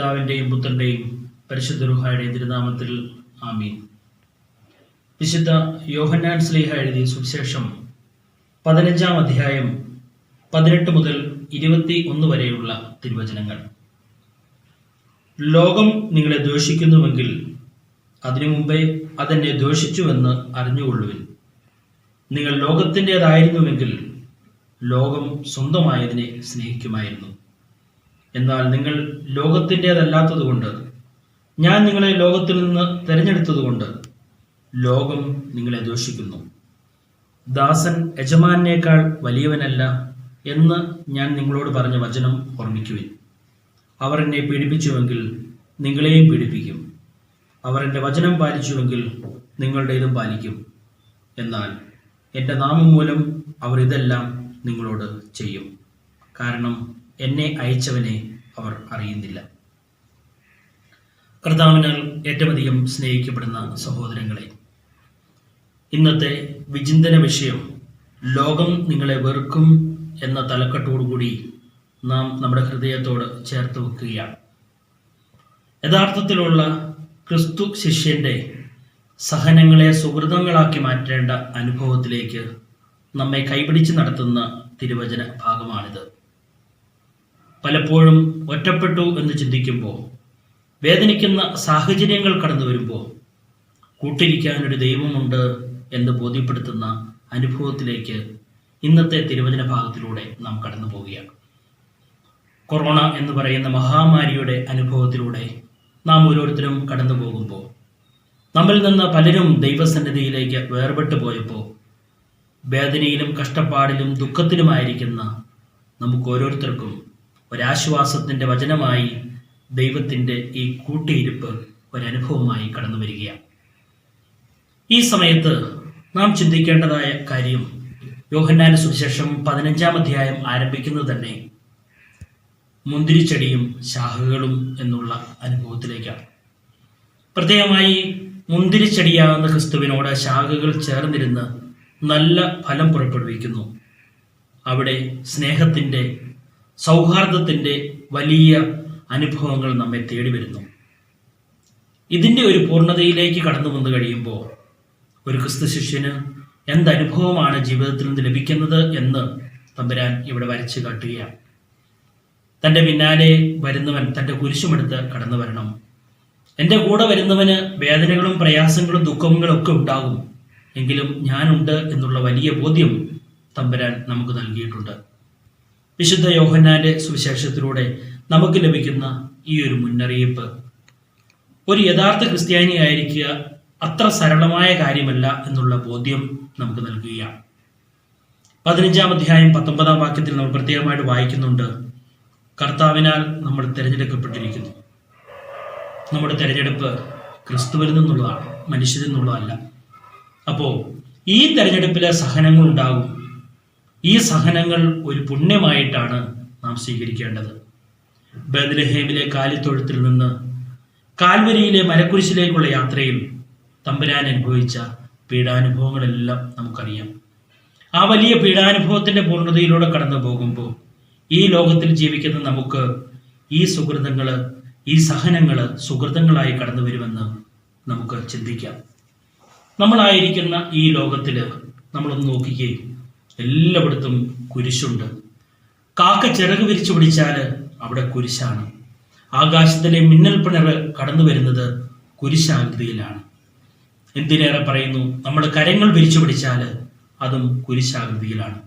പിതാവിന്റെയും പുത്രന്റെയും പരിശുദ്ധ രൂഹായുടെ തിരുനാമത്തിൽ ആമീൻ. വിശുദ്ധ യോഹന്നാൻ സ്ലീഹ എഴുതിയ സുവിശേഷം പതിനഞ്ചാം അധ്യായം പതിനെട്ട് മുതൽ ഇരുപത്തി ഒന്ന് വരെയുള്ള തിരുവചനങ്ങൾ. ലോകം നിങ്ങളെ ദ്വേഷിക്കുന്നുവെങ്കിൽ അതിനു മുമ്പേ അതെന്നെ ദ്വേഷിച്ചുവെന്ന് അറിഞ്ഞുകൊള്ളുവിൻ. നിങ്ങൾ ലോകത്തിന്റെതായിരുന്നുവെങ്കിൽ ലോകം സ്വന്തമായതിനെ സ്നേഹിക്കുമായിരുന്നു. എന്നാൽ നിങ്ങൾ ലോകത്തിന്റെതല്ലാത്തതുകൊണ്ട് ഞാൻ നിങ്ങളെ ലോകത്തിൽ നിന്ന് തിരഞ്ഞെടുത്തതുകൊണ്ട് ലോകം നിങ്ങളെ ദോഷിക്കുന്നു. ദാസൻ യജമാനേക്കാൾ വലിയവനല്ല എന്ന് ഞാൻ നിങ്ങളോട് പറഞ്ഞ വചനം ഓർമ്മിക്കുവിൻ. അവർ എന്നെ പീഡിപ്പിച്ചുവെങ്കിൽ നിങ്ങളെയും പീഡിപ്പിക്കും. അവർ എന്റെ വചനം പാലിച്ചുവെങ്കിൽ നിങ്ങളുടേതും പാലിക്കും. എന്നാൽ എന്റെ നാമം മൂലം അവർ ഇതെല്ലാം നിങ്ങളോട് ചെയ്യും. കാരണം എന്നെ അയച്ചവനെ അവർ അറിയുന്നില്ല. കർത്താവിനാൽ ഏറ്റവുമധികം സ്നേഹിക്കപ്പെടുന്ന സഹോദരങ്ങളെ ഇന്നത്തെ വിചിന്തന വിഷയം ലോകം നിങ്ങളെ വെറുക്കും എന്ന തലക്കെട്ടോടുകൂടി നാം നമ്മുടെ ഹൃദയത്തോട് ചേർത്ത് വെക്കുകയാണ്. യഥാർത്ഥത്തിലുള്ള ക്രിസ്തു ശിഷ്യന്റെ സഹനങ്ങളെ സുഹൃതങ്ങളാക്കി മാറ്റേണ്ട അനുഭവത്തിലേക്ക് നമ്മെ കൈപിടിച്ച് നടത്തുന്ന തിരുവചന ഭാഗമാണിത്. പലപ്പോഴും ഒറ്റപ്പെട്ടു എന്ന് ചിന്തിക്കുമ്പോൾ വേദനിക്കുന്ന സാഹചര്യങ്ങൾ കടന്നു വരുമ്പോൾ കൂട്ടിരിക്കാനൊരു ദൈവമുണ്ട് എന്ന് ബോധ്യപ്പെടുത്തുന്ന അനുഭവത്തിലേക്ക് ഇന്നത്തെ തിരുവചന ഭാഗത്തിലൂടെ നാം കടന്നു പോവുകയാണ്. കൊറോണ എന്ന് പറയുന്ന മഹാമാരിയുടെ അനുഭവത്തിലൂടെ നാം ഓരോരുത്തരും കടന്നു പോകുമ്പോൾ നമ്മിൽ നിന്ന് പലരും ദൈവസന്നിധിയിലേക്ക് വേർപെട്ടു പോയപ്പോൾ വേദനയിലും കഷ്ടപ്പാടിലും ദുഃഖത്തിലുമായിരിക്കുന്ന നമുക്ക് ഓരോരുത്തർക്കും ഒരാശ്വാസത്തിന്റെ വചനമായി ദൈവത്തിന്റെ ഈ കൂട്ടിയിരിപ്പ് ഒരനുഭവമായി കടന്നു വരികയാണ്. ഈ സമയത്ത് നാം ചിന്തിക്കേണ്ടതായ കാര്യം യോഹന്നാന സുവിശേഷം പതിനഞ്ചാം അധ്യായം ആരംഭിക്കുന്നത് തന്നെ മുന്തിരിച്ചെടിയും ശാഖകളും എന്നുള്ള അനുഭവത്തിലേക്കാണ്. പ്രത്യേകമായി മുന്തിരിച്ചെടിയാകുന്ന ക്രിസ്തുവിനോട് ശാഖകൾ ചേർന്നിരുന്ന് നല്ല ഫലം പുറപ്പെടുവിക്കുന്നു. അവിടെ സ്നേഹത്തിന്റെ സൗഹാർദ്ദത്തിന്റെ വലിയ അനുഭവങ്ങൾ നമ്മെ തേടി വരുന്നു. ഇതിന്റെ ഒരു പൂർണതയിലേക്ക് കടന്നു വന്നു കഴിയുമ്പോൾ ഒരു ക്രിസ്തു ശിഷ്യന് എന്തനുഭവമാണ് ജീവിതത്തിൽ നിന്ന് ലഭിക്കുന്നത് എന്ന് തമ്പുരാൻ ഇവിടെ വരച്ചു കാട്ടുകയാണ്. തന്റെ പിന്നാലെ വരുന്നവൻ തന്റെ കുരിശുമെടുത്ത് കടന്നു വരണം. എന്റെ കൂടെ വരുന്നവന് വേദനകളും പ്രയാസങ്ങളും ദുഃഖങ്ങളും ഒക്കെ ഉണ്ടാകും. എങ്കിലും ഞാനുണ്ട് എന്നുള്ള വലിയ ബോധ്യം തമ്പുരാൻ നമുക്ക് നൽകിയിട്ടുണ്ട്. വിശുദ്ധ യോഹന്നാന്റെ സുവിശേഷത്തിലൂടെ നമുക്ക് ലഭിക്കുന്ന ഈ ഒരു മുന്നറിയിപ്പ്. ഒരു യഥാർത്ഥ ക്രിസ്ത്യാനി ആയിരിക്കുക അത്ര സരളമായ കാര്യമല്ല എന്നുള്ള ബോധ്യം നമുക്ക് നൽകുകയാണ്. പതിനഞ്ചാം അധ്യായം പത്തൊമ്പതാം വാക്യത്തിൽ നമ്മൾ പ്രത്യേകമായിട്ട് വായിക്കുന്നുണ്ട്. കർത്താവിനാൽ നമ്മൾ തിരഞ്ഞെടുക്കപ്പെട്ടിരിക്കുന്നു. നമ്മുടെ തിരഞ്ഞെടുപ്പ് ക്രിസ്തുവിൽ നിന്നുള്ളതാണ് മനുഷ്യരിൽ നിന്നുള്ളതല്ല. അപ്പോൾ ഈ തെരഞ്ഞെടുപ്പിലെ സഹനങ്ങൾ ഉണ്ടാകും ഈ സഹനങ്ങൾ ഒരു പുണ്യമായിട്ടാണ് നാം സ്വീകരിക്കേണ്ടത്. ബദലഹേമിലെ കാലിത്തൊഴുത്തിൽ നിന്ന് കാൽവരിയിലെ മരക്കുരിശിലേക്കുള്ള യാത്രയിൽ തമ്പുരാൻ അനുഭവിച്ച പീഡാനുഭവങ്ങളെല്ലാം നമുക്കറിയാം. ആ വലിയ പീഡാനുഭവത്തിന്റെ പൂർണതയിലൂടെ കടന്നു പോകുമ്പോൾ ഈ ലോകത്തിൽ ജീവിക്കുന്ന നമുക്ക് ഈ സുഹൃതങ്ങൾ ഈ സഹനങ്ങൾ സുഹൃതങ്ങളായി കടന്നു വരുമെന്ന് നമുക്ക് ചിന്തിക്കാം. നമ്മളായിരിക്കുന്ന ഈ ലോകത്തിൽ നമ്മളൊന്ന് നോക്കുകയും എല്ലായിടത്തും കുരിശുണ്ട്. കാക്ക ചിറക് വിരിച്ചു പിടിച്ചാൽ അവിടെ കുരിശാണ്. ആകാശത്തിലെ മിന്നൽ പിണറ് കടന്നു വരുന്നത് കുരിശാകൃതിയിലാണ്. എന്തിനേറെ പറയുന്നു? നമ്മൾ കരങ്ങൾ വിരിച്ചു പിടിച്ചാൽ അതും കുരിശാകൃതിയിലാണ്.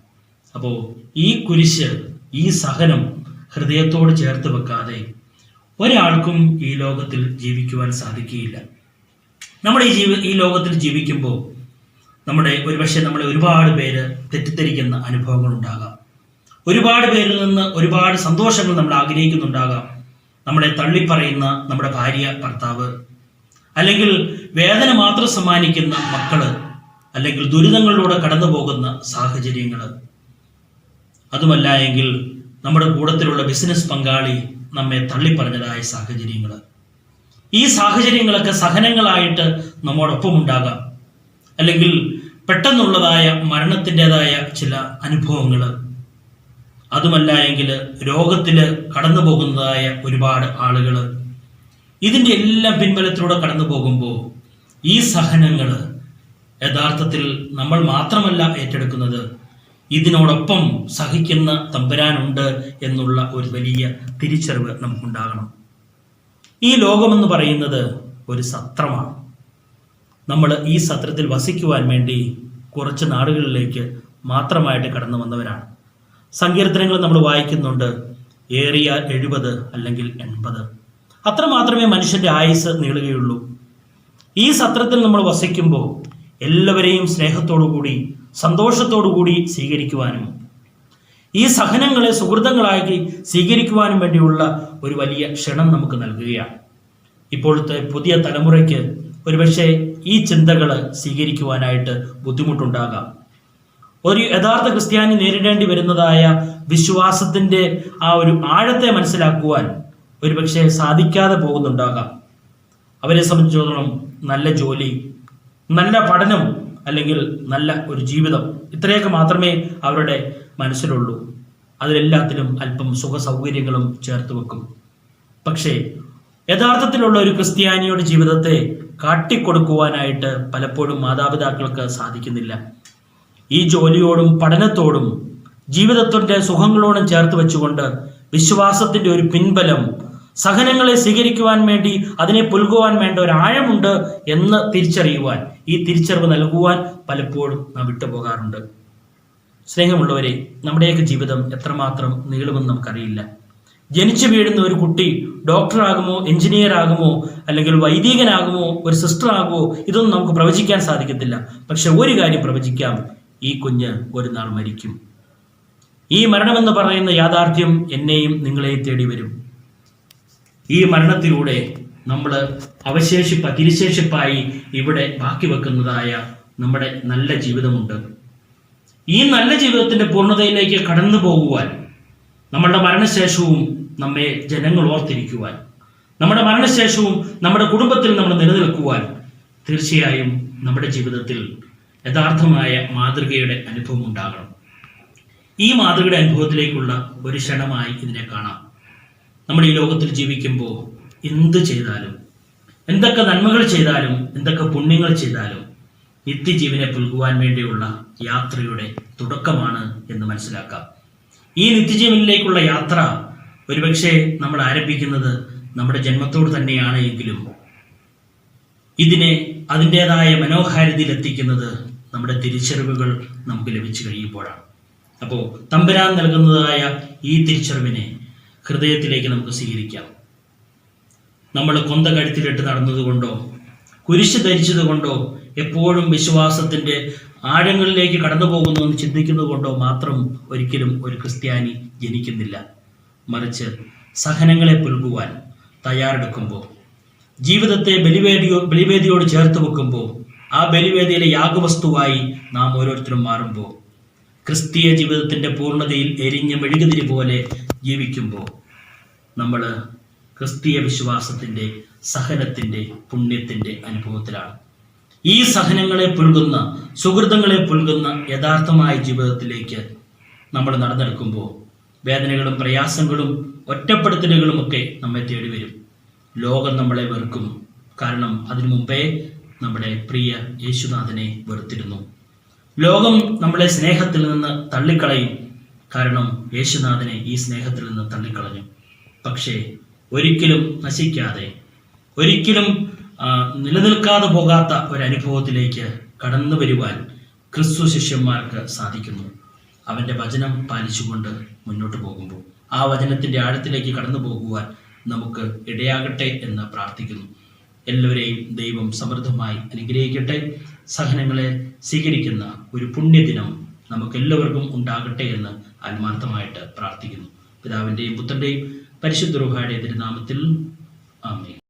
അപ്പോൾ ഈ കുരിശ് ഈ സഹനം ഹൃദയത്തോട് ചേർത്ത് വെക്കാതെ ഒരാൾക്കും ഈ ലോകത്തിൽ ജീവിക്കുവാൻ സാധിക്കുകയില്ല. നമ്മൾ ഈ ജീവി ഈ ലോകത്തിൽ ജീവിക്കുമ്പോൾ നമ്മുടെ ഒരുപക്ഷെ നമ്മളെ ഒരുപാട് പേര് തെറ്റിദ്ധരിക്കുന്ന അനുഭവങ്ങൾ ഉണ്ടാകാം ഒരുപാട് പേരിൽ നിന്ന് ഒരുപാട് സന്തോഷങ്ങൾ നമ്മൾ ആഗ്രഹിക്കുന്നുണ്ടാകാം. നമ്മളെ തള്ളിപ്പറയുന്ന നമ്മുടെ ഭാര്യ ഭർത്താവ് അല്ലെങ്കിൽ വേദന മാത്രം സമ്മാനിക്കുന്ന മക്കൾ അല്ലെങ്കിൽ ദുരിതങ്ങളിലൂടെ കടന്നു പോകുന്ന സാഹചര്യങ്ങൾ അതുമല്ല എങ്കിൽ നമ്മുടെ കൂടത്തിലുള്ള ബിസിനസ് പങ്കാളി നമ്മെ തള്ളിപ്പറഞ്ഞതായ സാഹചര്യങ്ങൾ ഈ സാഹചര്യങ്ങളൊക്കെ സഹനങ്ങളായിട്ട് നമ്മോടൊപ്പം ഉണ്ടാകാം അല്ലെങ്കിൽ പെട്ടെന്നുള്ളതായ മരണത്തിന്റെതായ ചില അനുഭവങ്ങൾ അതുമല്ല എങ്കിൽ രോഗത്തിൽ കടന്നു പോകുന്നതായ ഒരുപാട് ആളുകൾ ഇതിന്റെ എല്ലാം പിൻബലത്തിലൂടെ കടന്നു പോകുമ്പോൾ ഈ സഹനങ്ങൾ യഥാർത്ഥത്തിൽ നമ്മൾ മാത്രമല്ല ഏറ്റെടുക്കുന്നത്. ഇതിനോടൊപ്പം സഹിക്കുന്ന തമ്പുരാനുണ്ട് എന്നുള്ള ഒരു വലിയ തിരിച്ചറിവ് നമുക്കുണ്ടാകണം. ഈ ലോകമെന്ന് പറയുന്നത് ഒരു സത്രമാണ്. നമ്മൾ ഈ സത്രത്തിൽ വസിക്കുവാൻ വേണ്ടി കുറച്ച് നാടുകളിലേക്ക് മാത്രമായിട്ട് കടന്നു വന്നവരാണ്. സങ്കീർത്തനങ്ങൾ നമ്മൾ വായിക്കുന്നുണ്ട്. ഏറിയ എഴുപത് അല്ലെങ്കിൽ എൺപത്. അത്ര മാത്രമേ മനുഷ്യന്റെ ആയുസ് നീളുകയുള്ളൂ. ഈ സത്രത്തിൽ നമ്മൾ വസിക്കുമ്പോൾ എല്ലാവരെയും സ്നേഹത്തോടു കൂടി സന്തോഷത്തോടു കൂടി സ്വീകരിക്കുവാനും ഈ സഹനങ്ങളെ സുഹൃതങ്ങളാക്കി സ്വീകരിക്കുവാനും വേണ്ടിയുള്ള ഒരു വലിയ ക്ഷണം നമുക്ക് നൽകുകയാണ്. ഇപ്പോഴത്തെ പുതിയ തലമുറയ്ക്ക് ഒരുപക്ഷെ ഈ ചിന്തകൾ സ്വീകരിക്കുവാനായിട്ട് ബുദ്ധിമുട്ടുണ്ടാകാം. ഒരു യഥാർത്ഥ ക്രിസ്ത്യാനി നേരിടേണ്ടി വരുന്നതായ വിശ്വാസത്തിന്റെ ആ ഒരു ആഴത്തെ മനസ്സിലാക്കുവാൻ ഒരുപക്ഷെ സാധിക്കാതെ പോകുന്നുണ്ടാകാം. അവരെ സംബന്ധിച്ചിടത്തോളം നല്ല ജോലി നല്ല പഠനം അല്ലെങ്കിൽ നല്ല ഒരു ജീവിതം ഇത്രയൊക്കെ മാത്രമേ അവരുടെ മനസ്സിലുള്ളൂ. അതിലെല്ലാത്തിലും അല്പം സുഖ സൗകര്യങ്ങളും ചേർത്ത് വെക്കും. പക്ഷേ യഥാർത്ഥത്തിലുള്ള ഒരു ക്രിസ്ത്യാനിയുടെ ജീവിതത്തെ കാട്ടിക്കൊടുക്കുവാനായിട്ട് പലപ്പോഴും മാതാപിതാക്കൾക്ക് സാധിക്കുന്നില്ല. ഈ ജോലിയോടും പഠനത്തോടും ജീവിതത്തിന്റെ സുഖങ്ങളോടും ചേർത്ത് വെച്ചുകൊണ്ട് വിശ്വാസത്തിന്റെ ഒരു പിൻബലം സഹനങ്ങളെ സ്വീകരിക്കുവാൻ വേണ്ടി അതിനെ പുൽകുവാൻ വേണ്ട ഒരു ആഴമുണ്ട് എന്ന് തിരിച്ചറിയുവാൻ ഈ തിരിച്ചറിവ് നൽകുവാൻ പലപ്പോഴും നാം വിട്ടുപോകാറുണ്ട്. സ്നേഹമുള്ളവരെ നമ്മുടെയൊക്കെ ജീവിതം എത്രമാത്രം നീളുമെന്ന് നമുക്കറിയില്ല. ജനിച്ചു വീഴുന്ന ഒരു കുട്ടി ഡോക്ടറാകുമോ എഞ്ചിനീയർ ആകുമോ അല്ലെങ്കിൽ വൈദികനാകുമോ ഒരു സിസ്റ്റർ ആകുമോ ഇതൊന്നും നമുക്ക് പ്രവചിക്കാൻ സാധിക്കത്തില്ല. പക്ഷെ ഒരു കാര്യം പ്രവചിക്കാം. ഈ കുഞ്ഞ് ഒരു നാൾ മരിക്കും. ഈ മരണമെന്ന് പറയുന്ന യാഥാർത്ഥ്യം എന്നെയും നിങ്ങളെയും തേടി വരും. ഈ മരണത്തിലൂടെ നമ്മൾ അവശേഷിപ്പ തിരിശേഷിപ്പായി ഇവിടെ ബാക്കി വെക്കുന്നതായ നമ്മുടെ നല്ല ജീവിതമുണ്ട്. ഈ നല്ല ജീവിതത്തിന്റെ പൂർണതയിലേക്ക് കടന്നു പോകുവാൻ നമ്മളുടെ മരണശേഷവും നമ്മെ ജനങ്ങൾ ഓർത്തിരിക്കുവാൻ നമ്മുടെ മരണശേഷവും നമ്മുടെ കുടുംബത്തിൽ നമ്മൾ നിലനിൽക്കുവാൻ തീർച്ചയായും നമ്മുടെ ജീവിതത്തിൽ യഥാർത്ഥമായ മാതൃകയുടെ അനുഭവം ഉണ്ടാകണം. ഈ മാതൃകയുടെ അനുഭവത്തിലേക്കുള്ള ഒരു ക്ഷണമായി ഇതിനെ കാണാം. നമ്മൾ ഈ ലോകത്തിൽ ജീവിക്കുമ്പോൾ എന്ത് ചെയ്താലും എന്തൊക്കെ നന്മകൾ ചെയ്താലും എന്തൊക്കെ പുണ്യങ്ങൾ ചെയ്താലും നിത്യജീവനെ പുൽകുവാൻ വേണ്ടിയുള്ള യാത്രയുടെ തുടക്കമാണ് എന്ന് മനസ്സിലാക്കാം. ഈ നിത്യജീവനിലേക്കുള്ള യാത്ര ഒരുപക്ഷെ നമ്മൾ ആരംഭിക്കുന്നത് നമ്മുടെ ജന്മത്തോട് തന്നെയാണ് എങ്കിലും ഇതിനെ അതിന്റെതായ മനോഹാരിതയിൽ എത്തിക്കുന്നത് നമ്മുടെ തിരിച്ചറിവുകൾ നമുക്ക് ലഭിച്ചു കഴിയുമ്പോഴാണ്. അപ്പോൾ തമ്പുരാൻ നൽകുന്നതായ ഈ തിരിച്ചറിവിനെ ഹൃദയത്തിലേക്ക് നമുക്ക് സ്വീകരിക്കാം. നമ്മൾ കൊന്ത കഴുത്തിലിട്ട് നടന്നതുകൊണ്ടോ കുരിശ് ധരിച്ചതുകൊണ്ടോ എപ്പോഴും വിശ്വാസത്തിന്റെ ആഴങ്ങളിലേക്ക് കടന്നു പോകുന്നു എന്ന് ചിന്തിക്കുന്നതുകൊണ്ടോ മാത്രം ഒരിക്കലും ഒരു ക്രിസ്ത്യാനി ജനിക്കുന്നില്ല. മറിച്ച് സഹനങ്ങളെ പുൽകുവാൻ തയ്യാറെടുക്കുമ്പോൾ ജീവിതത്തെ ബലിവേദിയോ ബലിവേദിയോട് ചേർത്ത് വെക്കുമ്പോൾ ആ ബലിവേദിയിലെ യാഗവസ്തുവായി നാം ഓരോരുത്തരും മാറുമ്പോൾ ക്രിസ്തീയ ജീവിതത്തിന്റെ പൂർണതയിൽ എരിഞ്ഞ മെഴുകുതിരി പോലെ ജീവിക്കുമ്പോൾ നമ്മൾ ക്രിസ്തീയ വിശ്വാസത്തിന്റെ സഹനത്തിന്റെ പുണ്യത്തിന്റെ അനുഭവത്തിലാണ്. ഈ സഹനങ്ങളെ പുൽകുന്ന സുഹൃതങ്ങളെ പുൽകുന്ന യഥാർത്ഥമായ ജീവിതത്തിലേക്ക് നമ്മൾ നടന്നെടുക്കുമ്പോൾ വേദനകളും പ്രയാസങ്ങളും ഒറ്റപ്പെടുത്തലുകളും ഒക്കെ നമ്മെ തേടി വരും. ലോകം നമ്മളെ വെറുക്കും കാരണം അതിനു മുമ്പേ നമ്മുടെ പ്രിയ യേശുനാഥനെ വെറുത്തിരുന്നു. ലോകം നമ്മളെ സ്നേഹത്തിൽ നിന്ന് തള്ളിക്കളയും. കാരണം യേശുനാഥനെ ഈ സ്നേഹത്തിൽ നിന്ന് തള്ളിക്കളഞ്ഞു. പക്ഷേ ഒരിക്കലും നശിക്കാതെ ഒരിക്കലും നിലനിൽക്കാതെ പോകാത്ത ഒരു അനുഭവത്തിലേക്ക് കടന്നു വരുവാൻ ക്രിസ്തു ശിഷ്യന്മാർക്ക് സാധിക്കുന്നു. അവന്റെ വചനം പാലിച്ചുകൊണ്ട് മുന്നോട്ട് പോകുമ്പോൾ ആ വചനത്തിന്റെ ആഴത്തിലേക്ക് കടന്നു പോകുവാൻ നമുക്ക് ഇടയാകട്ടെ എന്ന് പ്രാർത്ഥിക്കുന്നു. എല്ലാവരെയും ദൈവം സമൃദ്ധമായി അനുഗ്രഹിക്കട്ടെ. സഹനങ്ങളെ സ്വീകരിക്കുന്ന ഒരു പുണ്യദിനം നമുക്കെല്ലാവർക്കും ഉണ്ടാകട്ടെ എന്ന് ആത്മാർത്ഥമായിട്ട് പ്രാർത്ഥിക്കുന്നു. പിതാവിന്റെയും പുത്രന്റെയും പരിശുദ്ധ റുഹായുടെ തിരുനാമത്തിൽ ആമേ